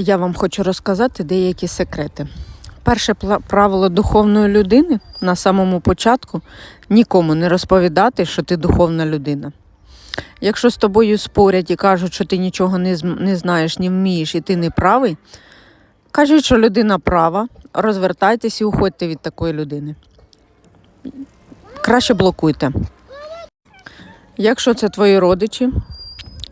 я вам хочу розказати деякі секрети. Перше правило духовної людини на самому початку нікому не розповідати, що ти духовна людина. Якщо з тобою спорять і кажуть, що ти нічого не, знаєш, не вмієш і ти не правий, кажуть, що людина права, розвертайтесь і уходьте від такої людини. Краще блокуйте. Якщо це твої родичі,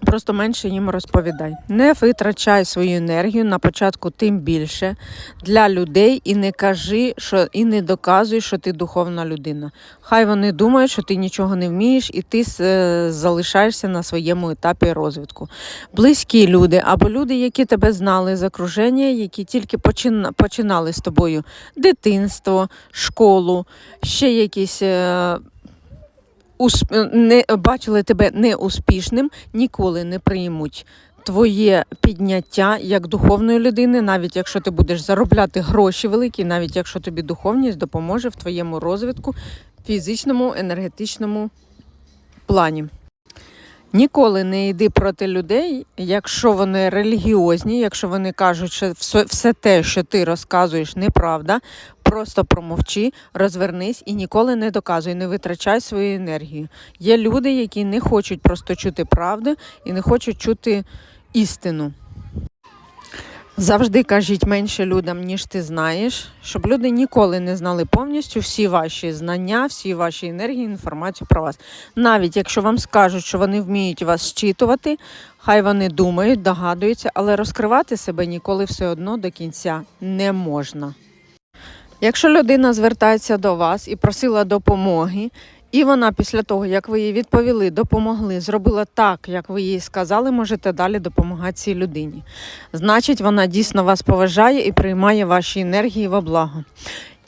Просто менше їм розповідай. Не витрачай свою енергію на початку тим більше для людей і не кажи, що і не доказуй, що ти духовна людина. Хай вони думають, що ти нічого не вмієш, і ти е, залишаєшся на своєму етапі розвитку. Близькі люди або люди, які тебе знали з окруження, які тільки почина- починали з тобою дитинство, школу, ще якісь. Не бачили тебе неуспішним, ніколи не приймуть твоє підняття як духовної людини, навіть якщо ти будеш заробляти гроші великі, навіть якщо тобі духовність допоможе в твоєму розвитку фізичному, енергетичному плані. Ніколи не йди проти людей, якщо вони релігіозні, якщо вони кажуть, що все, все те, що ти розказуєш, неправда. Просто промовчи, розвернись і ніколи не доказуй, не витрачай свою енергію. Є люди, які не хочуть просто чути правду і не хочуть чути істину. Завжди кажіть менше людям, ніж ти знаєш, щоб люди ніколи не знали повністю всі ваші знання, всі ваші енергії, інформацію про вас. Навіть якщо вам скажуть, що вони вміють вас щитувати, хай вони думають, догадуються, але розкривати себе ніколи все одно до кінця не можна. Якщо людина звертається до вас і просила допомоги, і вона після того, як ви їй відповіли, допомогли, зробила так, як ви їй сказали, можете далі допомагати цій людині. Значить, вона дійсно вас поважає і приймає ваші енергії во благо.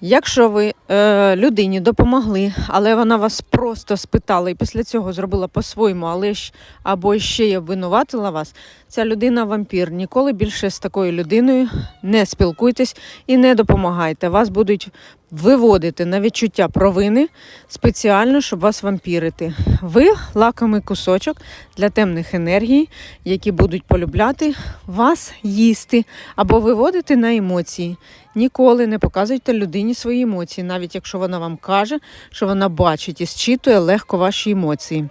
Якщо ви е, людині допомогли, але вона вас просто спитала і після цього зробила по-своєму, але ж або ще й обвинуватила вас, ця людина вампір. Ніколи більше з такою людиною не спілкуйтесь і не допомагайте. Вас будуть виводити на відчуття провини спеціально, щоб вас вампірити. Ви лакомий кусочок для темних енергій, які будуть полюбляти вас їсти або виводити на емоції. Ніколи не показуйте людині свої емоції, навіть якщо вона вам каже, що вона бачить і зчитує легко ваші емоції.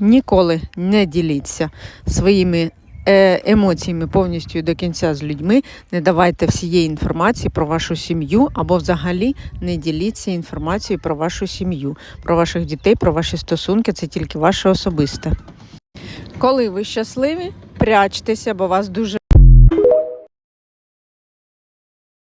Ніколи не діліться своїми емоціями повністю до кінця з людьми. Не давайте всієї інформації про вашу сім'ю або взагалі не діліться інформацією про вашу сім'ю, про ваших дітей, про ваші стосунки. Це тільки ваше особисте. Коли ви щасливі, прячтеся, бо вас дуже